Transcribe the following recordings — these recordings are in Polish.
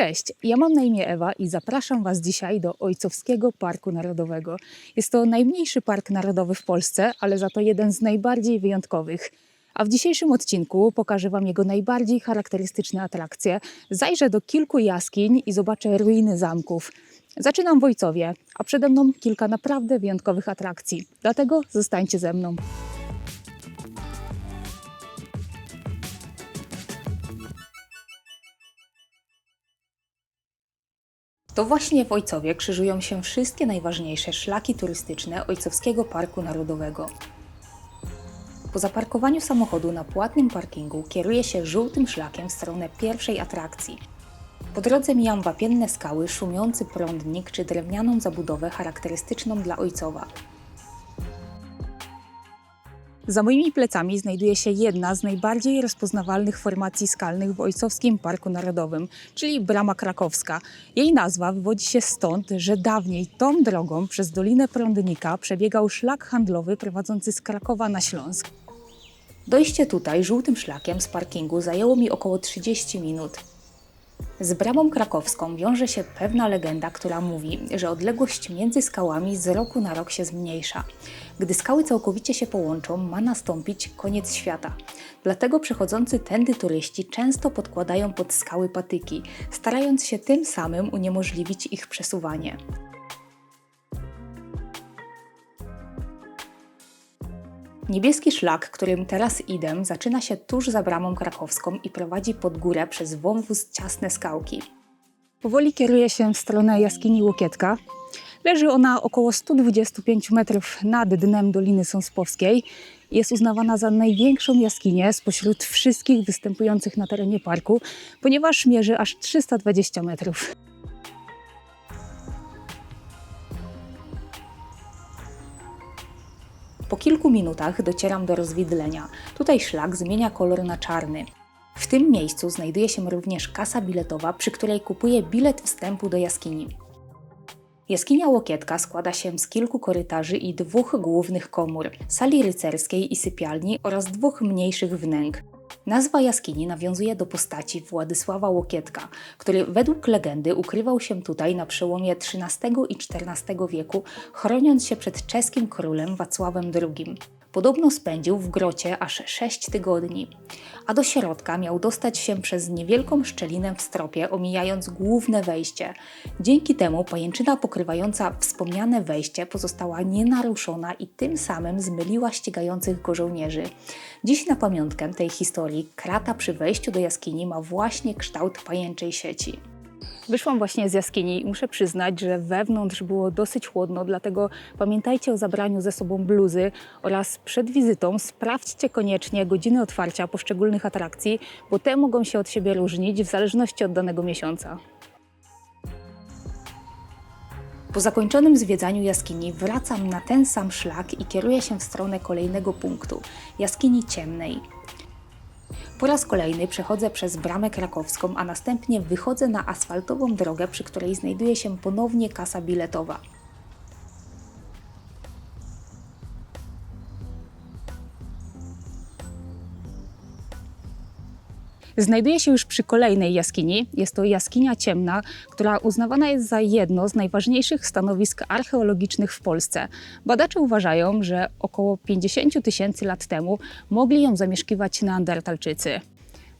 Cześć, ja mam na imię Ewa i zapraszam Was dzisiaj do Ojcowskiego Parku Narodowego. Jest to najmniejszy park narodowy w Polsce, ale za to jeden z najbardziej wyjątkowych. A w dzisiejszym odcinku pokażę Wam jego najbardziej charakterystyczne atrakcje. Zajrzę do kilku jaskiń i zobaczę ruiny zamków. Zaczynam w Ojcowie, a przede mną kilka naprawdę wyjątkowych atrakcji. Dlatego zostańcie ze mną. To właśnie w Ojcowie krzyżują się wszystkie najważniejsze szlaki turystyczne Ojcowskiego Parku Narodowego. Po zaparkowaniu samochodu na płatnym parkingu kieruję się żółtym szlakiem w stronę pierwszej atrakcji. Po drodze mijam wapienne skały, szumiący prądnik czy drewnianą zabudowę charakterystyczną dla Ojcowa. Za moimi plecami znajduje się jedna z najbardziej rozpoznawalnych formacji skalnych w Ojcowskim Parku Narodowym, czyli Brama Krakowska. Jej nazwa wywodzi się stąd, że dawniej tą drogą przez Dolinę Prądnika przebiegał szlak handlowy prowadzący z Krakowa na Śląsk. Dojście tutaj żółtym szlakiem z parkingu zajęło mi około 30 minut. Z bramą krakowską wiąże się pewna legenda, która mówi, że odległość między skałami z roku na rok się zmniejsza. Gdy skały całkowicie się połączą, ma nastąpić koniec świata. Dlatego przechodzący tędy turyści często podkładają pod skały patyki, starając się tym samym uniemożliwić ich przesuwanie. Niebieski szlak, którym teraz idę, zaczyna się tuż za bramą krakowską i prowadzi pod górę przez wąwóz ciasne skałki. Powoli kieruję się w stronę jaskini Łokietka. Leży ona około 125 metrów nad dnem Doliny Sąspowskiej. Jest uznawana za największą jaskinię spośród wszystkich występujących na terenie parku, ponieważ mierzy aż 320 metrów. Po kilku minutach docieram do rozwidlenia. Tutaj szlak zmienia kolor na czarny. W tym miejscu znajduje się również kasa biletowa, przy której kupuję bilet wstępu do jaskini. Jaskinia Łokietka składa się z kilku korytarzy i dwóch głównych komór, sali rycerskiej i sypialni oraz dwóch mniejszych wnęk. Nazwa jaskini nawiązuje do postaci Władysława Łokietka, który według legendy ukrywał się tutaj na przełomie XIII i XIV wieku, chroniąc się przed czeskim królem Wacławem II. Podobno spędził w grocie aż 6 tygodni, a do środka miał dostać się przez niewielką szczelinę w stropie, omijając główne wejście. Dzięki temu pajęczyna pokrywająca wspomniane wejście pozostała nienaruszona i tym samym zmyliła ścigających go żołnierzy. Dziś na pamiątkę tej historii krata przy wejściu do jaskini ma właśnie kształt pajęczej sieci. Wyszłam właśnie z jaskini i muszę przyznać, że wewnątrz było dosyć chłodno, dlatego pamiętajcie o zabraniu ze sobą bluzy oraz przed wizytą sprawdźcie koniecznie godziny otwarcia poszczególnych atrakcji, bo te mogą się od siebie różnić w zależności od danego miesiąca. Po zakończonym zwiedzaniu jaskini wracam na ten sam szlak i kieruję się w stronę kolejnego punktu jaskini ciemnej. Po raz kolejny przechodzę przez bramę krakowską, a następnie wychodzę na asfaltową drogę, przy której znajduje się ponownie kasa biletowa. Znajduję się już przy kolejnej jaskini. Jest to jaskinia ciemna, która uznawana jest za jedno z najważniejszych stanowisk archeologicznych w Polsce. Badacze uważają, że około 50 tysięcy lat temu mogli ją zamieszkiwać neandertalczycy.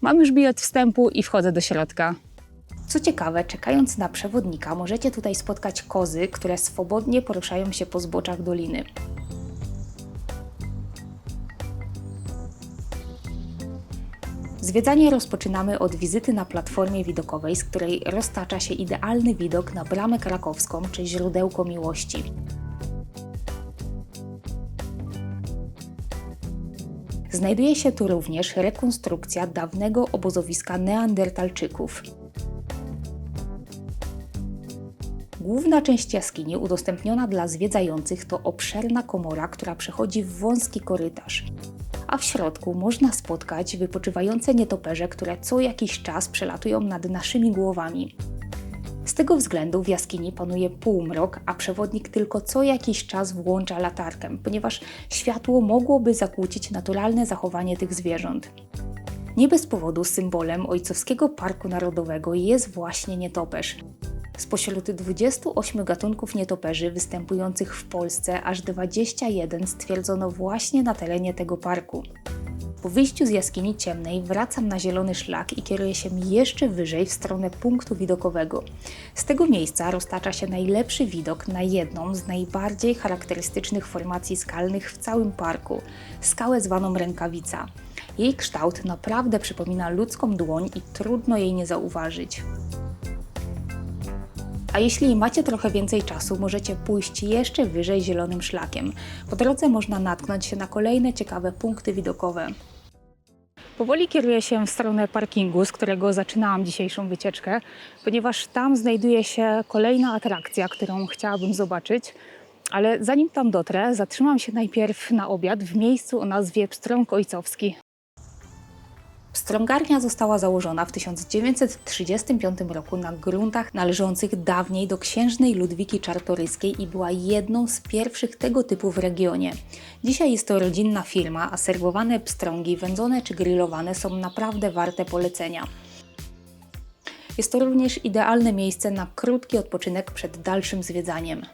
Mam już bilet wstępu i wchodzę do środka. Co ciekawe, czekając na przewodnika, możecie tutaj spotkać kozy, które swobodnie poruszają się po zboczach doliny. Zwiedzanie rozpoczynamy od wizyty na platformie widokowej, z której roztacza się idealny widok na Bramę Krakowską czy Źródełko Miłości. Znajduje się tu również rekonstrukcja dawnego obozowiska Neandertalczyków. Główna część jaskini udostępniona dla zwiedzających to obszerna komora, która przechodzi w wąski korytarz a w środku można spotkać wypoczywające nietoperze, które co jakiś czas przelatują nad naszymi głowami. Z tego względu w jaskini panuje półmrok, a przewodnik tylko co jakiś czas włącza latarkę, ponieważ światło mogłoby zakłócić naturalne zachowanie tych zwierząt. Nie bez powodu symbolem Ojcowskiego Parku Narodowego jest właśnie nietoperz. Spośród 28 gatunków nietoperzy występujących w Polsce, aż 21 stwierdzono właśnie na terenie tego parku. Po wyjściu z jaskini ciemnej wracam na zielony szlak i kieruję się jeszcze wyżej w stronę punktu widokowego. Z tego miejsca roztacza się najlepszy widok na jedną z najbardziej charakterystycznych formacji skalnych w całym parku skałę zwaną Rękawica. Jej kształt naprawdę przypomina ludzką dłoń i trudno jej nie zauważyć. A jeśli macie trochę więcej czasu, możecie pójść jeszcze wyżej zielonym szlakiem. Po drodze można natknąć się na kolejne ciekawe punkty widokowe. Powoli kieruję się w stronę parkingu, z którego zaczynałam dzisiejszą wycieczkę, ponieważ tam znajduje się kolejna atrakcja, którą chciałabym zobaczyć. Ale zanim tam dotrę, zatrzymam się najpierw na obiad w miejscu o nazwie Pstrąg Ojcowski. Pstrągarnia została założona w 1935 roku na gruntach należących dawniej do księżnej Ludwiki Czartoryskiej i była jedną z pierwszych tego typu w regionie. Dzisiaj jest to rodzinna firma, a serwowane pstrągi, wędzone czy grillowane są naprawdę warte polecenia. Jest to również idealne miejsce na krótki odpoczynek przed dalszym zwiedzaniem.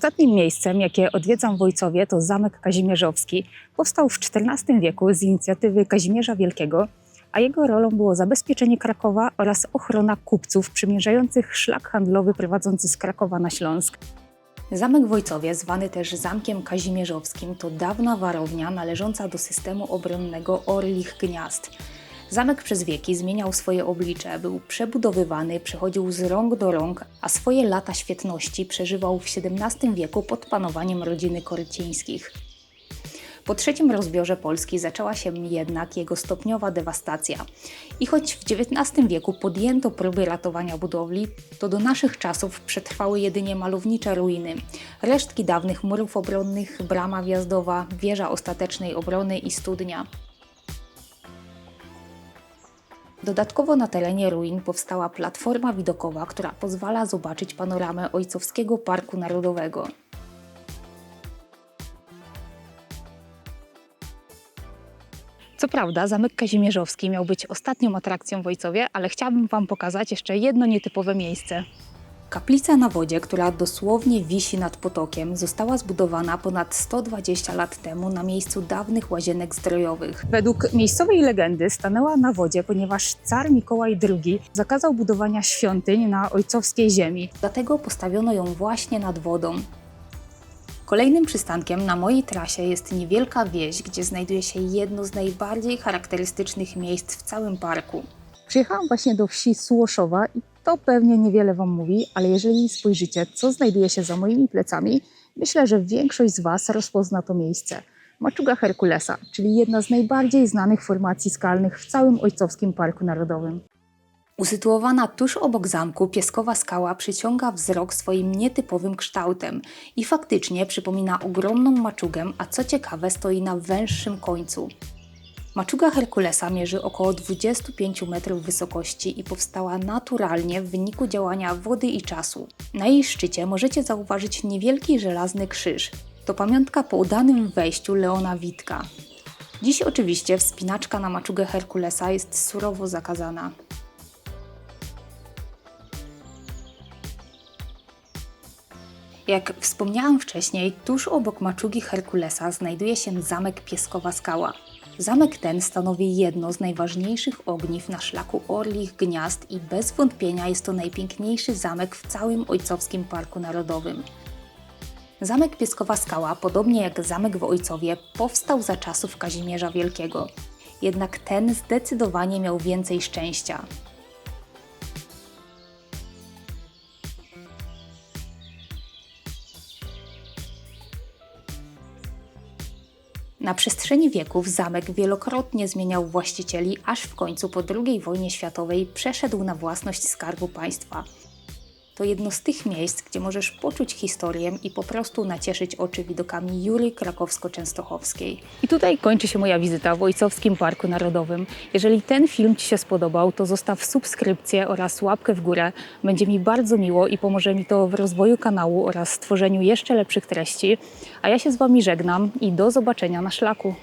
Ostatnim miejscem, jakie odwiedzam w Ojcowie, to Zamek Kazimierzowski. Powstał w XIV wieku z inicjatywy Kazimierza Wielkiego, a jego rolą było zabezpieczenie Krakowa oraz ochrona kupców przymierzających szlak handlowy prowadzący z Krakowa na Śląsk. Zamek w Ojcowie, zwany też Zamkiem Kazimierzowskim, to dawna warownia należąca do systemu obronnego Orlich Gniazd. Zamek przez wieki zmieniał swoje oblicze, był przebudowywany, przechodził z rąk do rąk, a swoje lata świetności przeżywał w XVII wieku pod panowaniem rodziny korycińskich. Po trzecim rozbiorze Polski zaczęła się jednak jego stopniowa dewastacja. I choć w XIX wieku podjęto próby ratowania budowli, to do naszych czasów przetrwały jedynie malownicze ruiny. Resztki dawnych murów obronnych, brama wjazdowa, wieża ostatecznej obrony i studnia. Dodatkowo na terenie ruin powstała platforma widokowa, która pozwala zobaczyć panoramę Ojcowskiego Parku Narodowego. Co prawda, Zamek Kazimierzowski miał być ostatnią atrakcją w Ojcowie, ale chciałabym Wam pokazać jeszcze jedno nietypowe miejsce. Kaplica na wodzie, która dosłownie wisi nad potokiem, została zbudowana ponad 120 lat temu na miejscu dawnych łazienek zdrojowych. Według miejscowej legendy stanęła na wodzie, ponieważ car Mikołaj II zakazał budowania świątyń na ojcowskiej ziemi. Dlatego postawiono ją właśnie nad wodą. Kolejnym przystankiem na mojej trasie jest niewielka wieś, gdzie znajduje się jedno z najbardziej charakterystycznych miejsc w całym parku. Przyjechałam właśnie do wsi Słoszowa i to pewnie niewiele Wam mówi, ale jeżeli spojrzycie, co znajduje się za moimi plecami, myślę, że większość z Was rozpozna to miejsce. Maczuga Herkulesa, czyli jedna z najbardziej znanych formacji skalnych w całym Ojcowskim Parku Narodowym. Usytuowana tuż obok zamku, pieskowa skała przyciąga wzrok swoim nietypowym kształtem i faktycznie przypomina ogromną maczugę, a co ciekawe stoi na węższym końcu. Maczuga Herkulesa mierzy około 25 metrów wysokości i powstała naturalnie w wyniku działania wody i czasu. Na jej szczycie możecie zauważyć niewielki żelazny krzyż. To pamiątka po udanym wejściu Leona Witka. Dziś oczywiście wspinaczka na maczugę Herkulesa jest surowo zakazana. Jak wspomniałam wcześniej, tuż obok maczugi Herkulesa znajduje się zamek Pieskowa Skała. Zamek ten stanowi jedno z najważniejszych ogniw na szlaku Orlich Gniazd i bez wątpienia jest to najpiękniejszy zamek w całym Ojcowskim Parku Narodowym. Zamek Pieskowa Skała, podobnie jak zamek w Ojcowie, powstał za czasów Kazimierza Wielkiego. Jednak ten zdecydowanie miał więcej szczęścia. Na przestrzeni wieków zamek wielokrotnie zmieniał właścicieli, aż w końcu po II wojnie światowej przeszedł na własność Skarbu Państwa. To jedno z tych miejsc, gdzie możesz poczuć historię i po prostu nacieszyć oczy widokami Jury Krakowsko-Częstochowskiej. I tutaj kończy się moja wizyta w Ojcowskim Parku Narodowym. Jeżeli ten film Ci się spodobał, to zostaw subskrypcję oraz łapkę w górę. Będzie mi bardzo miło i pomoże mi to w rozwoju kanału oraz stworzeniu jeszcze lepszych treści. A ja się z Wami żegnam i do zobaczenia na szlaku.